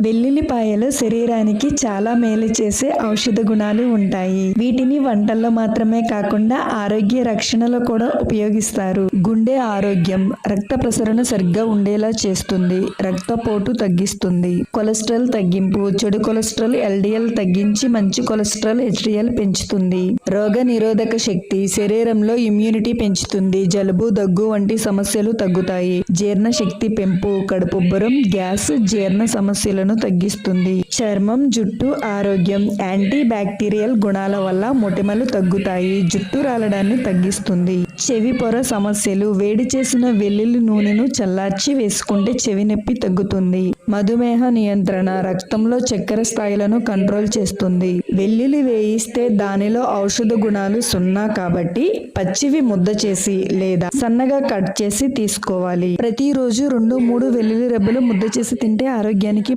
వెల్లుల్లిపాయలు శరీరానికి చాలా మేలు చేసే ఔషధ గుణాలు ఉంటాయి. వీటిని వంటల్లో మాత్రమే కాకుండా ఆరోగ్య రక్షణలో కూడా ఉపయోగిస్తారు. గుండె ఆరోగ్యం రక్త ప్రసరణ సరిగ్గా ఉండేలా చేస్తుంది. రక్తపోటు తగ్గిస్తుంది. కొలెస్ట్రాల్ తగ్గింపు చెడు కొలెస్ట్రాల్ ఎల్డిఎల్ తగ్గించి మంచి కొలెస్ట్రాల్ హెచ్డిఎల్ పెంచుతుంది. రోగ నిరోధక శక్తి శరీరంలో ఇమ్యూనిటీ పెంచుతుంది. జలుబు దగ్గు వంటి సమస్యలు తగ్గుతాయి. జీర్ణ శక్తి పెంపు కడుపుబ్బరం గ్యాస్ జీర్ణ సమస్యలను తగ్గిస్తుంది. చర్మం జుట్టు ఆరోగ్యం యాంటీ బ్యాక్టీరియల్ గుణాల వల్ల మొటిమలు తగ్గుతాయి. జుట్టు రాలడాన్ని తగ్గిస్తుంది. చెవి పొర సమస్యలు వేడి చేసిన వెల్లుల్లి నూనెను చల్లార్చి వేసుకుంటే చెవి నొప్పి తగ్గుతుంది. మధుమేహ నియంత్రణ రక్తంలో చక్కెర స్థాయిలను కంట్రోల్ చేస్తుంది. వెల్లుల్లి వేయిస్తే దానిలో ఔషధ గుణాలు సున్నా కాబట్టి పచ్చివి ముద్ద చేసి లేదా సన్నగా కట్ చేసి తీసుకోవాలి. ప్రతిరోజు రెండు మూడు వెల్లుల్లి రెబ్బలు ముద్ద చేసి తింటే ఆరోగ్యానికి